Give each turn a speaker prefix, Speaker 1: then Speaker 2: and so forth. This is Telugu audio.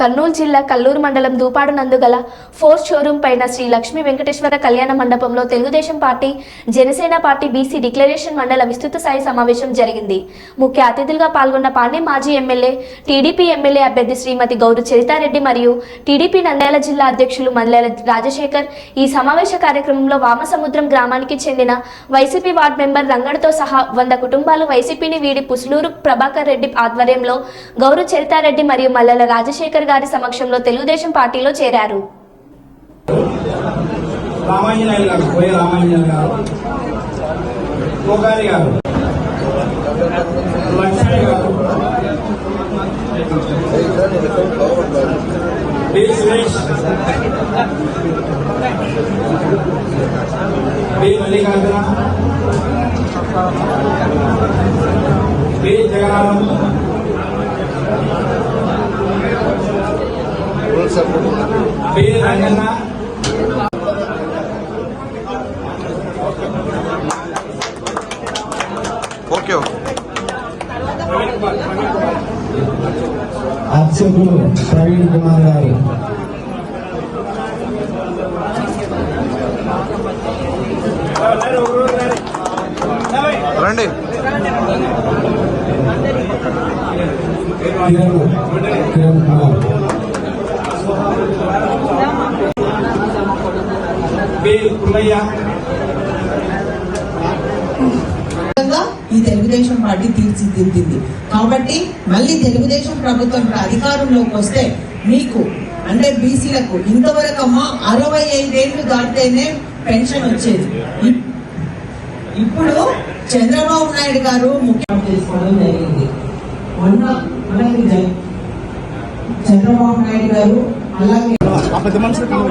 Speaker 1: కర్నూలు జిల్లా కల్లూరు మండలం దూపాడు నందుగల ఫోర్స్ షోరూం పైన శ్రీ లక్ష్మీ వెంకటేశ్వర కళ్యాణ మండపంలో Telugu Desam party Janasena party BC declaration మండల విస్తృత స్థాయి సమావేశం జరిగింది. ముఖ్య అతిథులుగా పాల్గొన్న పాండే మాజీ ఎమ్మెల్యే టీడీపీ ఎమ్మెల్యే అభ్యర్థి శ్రీమతి గౌరు చరితారెడ్డి మరియు టీడీపీ నంద్యాల జిల్లా అధ్యక్షులు మల్లెల రాజశేఖర్ ఈ సమావేశ కార్యక్రమంలో వామసముద్రం గ్రామానికి చెందిన వైసీపీ వార్డు మెంబర్ రంగడితో సహా వంద కుటుంబాలు వైసీపీని వీడి పుసులూరు ప్రభాకర్ రెడ్డి ఆధ్వర్యంలో గౌరు చరితారెడ్డి మరియు మల్లెల రాజశేఖర్ గారి సమక్షంలో తెలుగుదేశం పార్టీలో చేరారు.
Speaker 2: మల్లికార్జున గారు రంగన్న
Speaker 3: ఓకే.
Speaker 4: అర్చకులు ప్రవీణ్ కుమార్ గారు.
Speaker 3: రండి.
Speaker 4: కిరణ్ కిరణ్ కుమార్.
Speaker 2: పుల్లయ్య.
Speaker 5: ఈ తెలుగుదేశం పార్టీ తీర్చిదిద్దింది. కాబట్టి మళ్ళీ తెలుగుదేశం ప్రభుత్వం అధికారంలోకి వస్తే మీకు అంటే బీసీలకు ఇంతవరకు అమ్మా అరవై ఐదేళ్ళు దాటితేనే పెన్షన్ వచ్చేది. ఇప్పుడు చంద్రబాబు నాయుడు గారు ముఖ్యమంత్రి చేసుకోవడం జరిగింది. మొన్న మనకి చంద్రబాబు నాయుడు గారు అలాగే Apa teman saya tahu?